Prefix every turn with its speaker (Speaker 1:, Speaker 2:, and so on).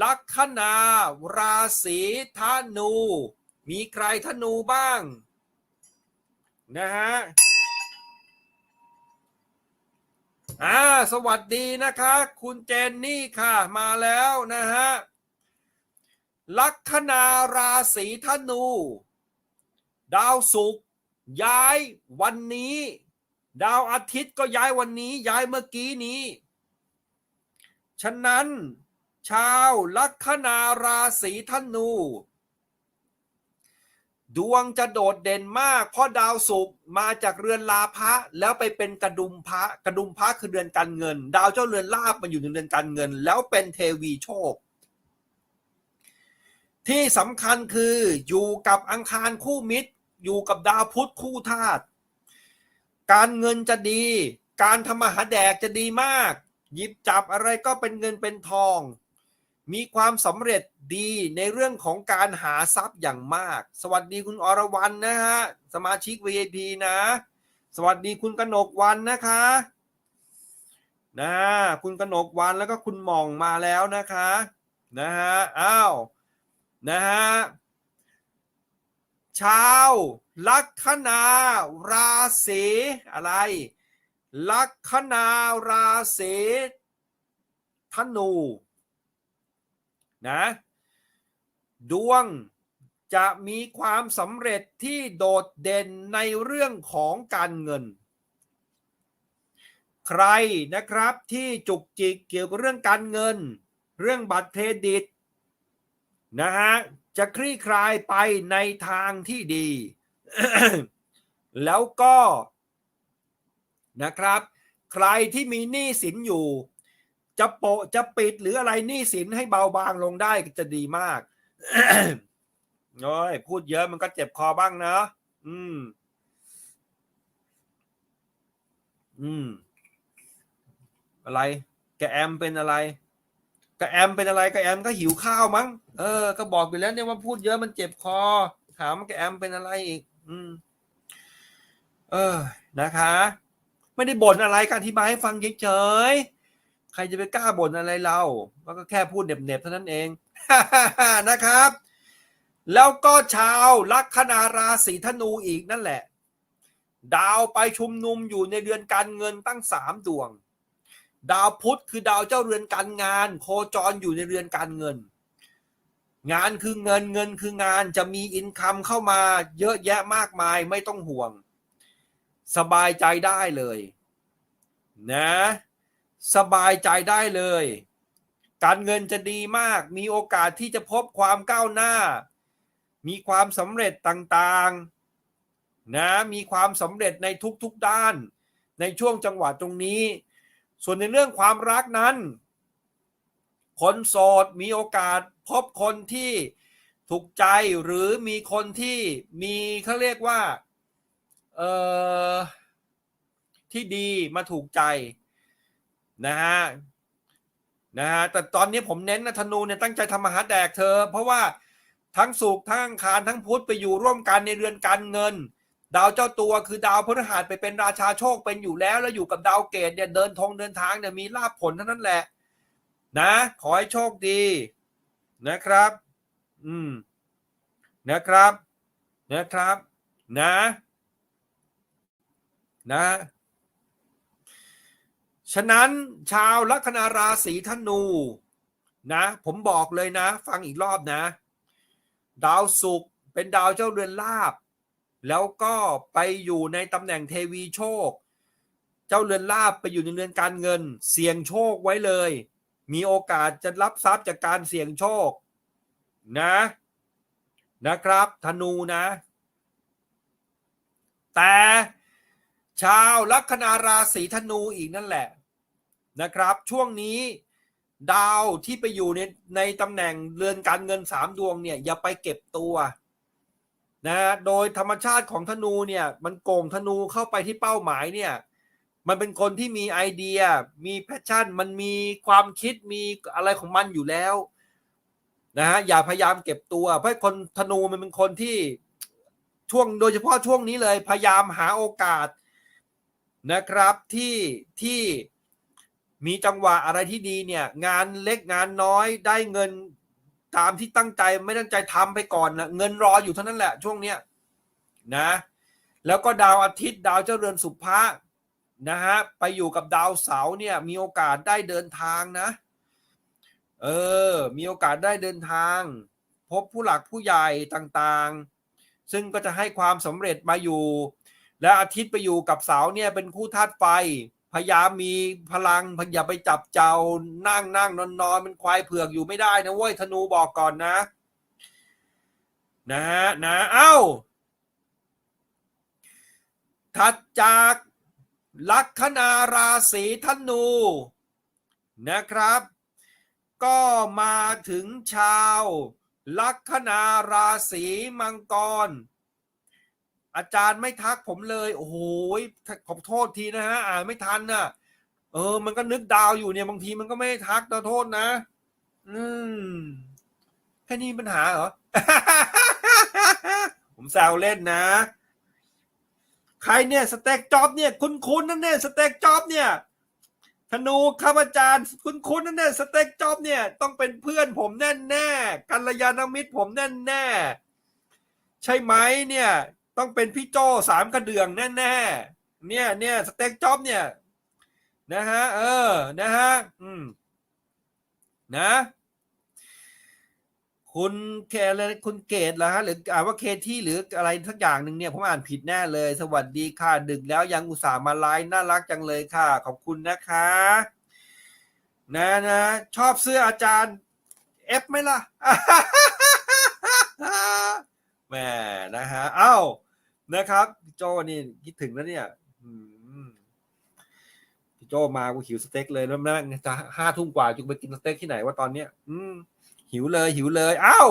Speaker 1: ลัคนา ราศีธนู มีใครธนูบ้าง นะฮะอ่าสวัสดีนะคะ คุณเจนนี่ค่ะมาแล้วนะฮะลัคนาราศีธนู ดาวศุกร์ย้ายวันนี้ ดาวอาทิตย์ก็ย้ายวันนี้ย้ายเมื่อกี้นี้ ฉะนั้น ชาวลัคนาราศีธนู ดวงจะโดดเด่นมาก เพราะดาวศุกร์มาจากเรือนลาภะแล้วไปเป็นกระดุมพระกระดุมพระคือเรือนการเงิน ดาวเจ้าเรือนลาบมาอยู่ในเรือนการเงิน แล้วเป็นเทวีโชค ที่สำคัญคืออยู่กับอังคารคู่มิตร อยู่กับดาวพุธคู่ธาตุการเงินจะดี การทำมาหาแดกจะดีมาก หยิบจับอะไรก็เป็นเงินเป็นทอง มีความสำเร็จดีในเรื่องของการหาทรัพย์อย่างมาก สวัสดีคุณอรวรรณนะฮะ สมาชิก VIP นะ สวัสดีคุณกนกวันนะคะนะคุณกนกวันแล้วก็คุณหม่องมาแล้วนะคะนะฮะอ้าวนะฮะชาวลัคนาราศีอะไร ลัคนาราศีธนู นะ ดวงจะมีความสำเร็จที่โดดเด่นในเรื่องของการเงิน ใครนะครับที่จุกจิกเกี่ยวกับเรื่องการเงิน เรื่องบัตรเครดิตนะฮะจะคลี่คลายไปในทางที่ดี แล้วก็นะครับ ใครที่มีหนี้สินอยู่ จะโปะจะปิดหรืออะไรหนี้สินให้เบาบางลงได้จะดีมากโอ้ยพูดเยอะมันก็เจ็บคอบ้างนะอืม อืม อะไรกแอมเป็นอะไรกระแอมเป็นอะไรกระแอมก็หิวข้าวมั้งเออ ก็บอกไปแล้วเนี่ยว่าพูดเยอะมันเจ็บคอ ถามกระแอมเป็นอะไรอีก อืม เออนะคะ ไม่ได้บ่นอะไรการอธิบายให้ฟังเฉยๆ ใครจะไปกล้าบ่นอะไรเราก็แค่พูดเหน็บๆเท่านั้นเองนะครับ แล้วก็ชาวลัคนาราศีธนูอีกนั่นแหละ ดาวไปชุมนุมอยู่ในเดือนการเงินตั้งสามดวง ดาวพุธคือดาวเจ้าเรือนการงาน โคจรอยู่ในเรือนการเงิน งานคือเงินเงินคืองานจะมีอินคัมเข้ามาเยอะแยะมากมายไม่ต้องห่วง สบายใจได้เลย นะ สบายใจได้เลย การเงินจะดีมาก มีโอกาสที่จะพบความก้าวหน้า มีความสำเร็จต่างๆนะมีความสำเร็จในทุกๆด้าน ในช่วงจังหวะตรงนี้ ส่วนในเรื่องความรักนั้น คนโสดมีโอกาสพบคนที่ถูกใจหรือมีคนที่มีเขาเรียกว่าเอ่อที่ดีมาถูกใจ นะฮะนะฮะแต่ตอนนี้ผมเน้นนะธนูเนี่ยตั้งใจทำมาหาแดกเธอ เพราะว่าทั้งสุกทั้งอังคารทั้งพุธไปอยู่ร่วมกันในเรือนการเงิน ดาวเจ้าตัวคือดาวพฤหัสไปเป็นราชาโชคเป็นอยู่แล้ว แล้วอยู่กับดาวเกตเนี่ยเดินทงเดินทางเนี่ยมีลาภผลเท่านั้นแหละ นะ ขอให้โชคดีนะครับ อืม นะครับ นะครับ นะ นะ ฉะนั้นชาวลัคนาราศีธนูนะ ผมบอกเลยนะ ฟังอีกรอบนะ ดาวศุกร์เป็นดาวเจ้าเรือนลาบ แล้วก็ไปอยู่ในตำแหน่งเทวีโชค เจ้าเรือนลาบไปอยู่ในเรือนการเงิน เสี่ยงโชคไว้เลย มีโอกาสจะรับทรัพย์จากการเสี่ยงโชคนะนะครับ ธนูนะ แต่ชาวลัคนาราศีธนูอีกนั่นแหละ นะครับ ช่วงนี้ดาวที่ไปอยู่ในในตำแหน่งเรือนการเงินสามดวงเนี่ยอย่าไปเก็บตัวนะโดยธรรมชาติของธนูเนี่ยมันโกงธนูเข้าไปที่เป้าหมายเนี่ยมันเป็นคนที่มีไอเดีย มีแพชชั่น มันมีความคิดมีอะไรของมันอยู่แล้วนะฮะอย่าพยายามเก็บตัว เพราะคนธนูมันเป็นคนที่ช่วงโดยเฉพาะช่วงนี้เลย พยายามหาโอกาสนะครับที่ที่ มีจังหวะอะไรที่ดีเนี่ย งานเล็กงานน้อยได้เงินตามที่ตั้งใจไม่ตั้งใจทำไปก่อนนะเงินรออยู่เท่านั้นแหละช่วงเนี้ยนะ แล้วก็ดาวอาทิตย์ดาวเจ้าเรือนสุภะนะฮะไปอยู่กับดาวเสาร์เนี่ยมีโอกาสได้เดินทางนะ เออ มีโอกาสได้เดินทาง พบผู้หลักผู้ใหญ่ต่างๆ ซึ่งก็จะให้ความสำเร็จมาอยู่ และอาทิตย์ไปอยู่กับเสาร์เนี่ยเป็นคู่ธาตุไฟ พยายามมีพลังอย่าไปจับเจ้านั่งนั่งนอนนอนเป็นควายเผือกอยู่ไม่ได้นะเว้ยธนูบอกก่อนนะ นะฮะนะเอ้าถัดจากลัคนาราศีธนูนะครับ ก็มาถึงชาว ลัคนาราศีมังกร อาจารย์ไม่ทักผมเลย โอ้โหขอโทษทีนะฮะ อ่านไม่ทันน่ะ เออ มันก็นึกดาวอยู่เนี่ย บางทีมันก็ไม่ทักขอโทษนะ อืม แค่นี้ปัญหาเหรอ ผมแซวเล่นนะ ใครเนี่ยสเต็กจ็อบเนี่ย คุณคุณนั่นเนี่ยสเต็กจ็อบเนี่ยธนูครับอาจารย์คุณคุณนั่นเนี่ยสเต็กจ็อบเนี่ย ต้องเป็นเพื่อนผมแน่แน่กัลยาณมิตรผมแน่แน่ใช่ไหมเนี่ย ต้องเป็นพี่โจสามกระเดื่องแน่แน่ๆ เนี่ยเนี่ยสเต็กจ็อบเนี่ยนะฮะเออนะฮะอืมนะคุณเคอะไรคุณเกตเหรอฮะหรืออ่านว่าเคที่หรืออะไรสักอย่างหนึ่งเนี่ยผมอ่านผิดแน่เลย สวัสดีค่ะ ดึกแล้วยังอุตส่าห์มาไลน์น่ารักจังเลยค่ะ ขอบคุณนะคะ นะนะชอบเสื้ออาจารย์เอฟไหมล่ะแหมนะฮะ เอ้า นะครับพี่โจนี่คิดถึงแล้วเนี่ยพี่โจมากูหิวสเต็กเลยแล้วแม่งจะห้าทุ่มกว่าจะไปกินสเต็กที่ไหนว่าตอนเนี้ย อืมหิวเลยหิวเลยเอ้า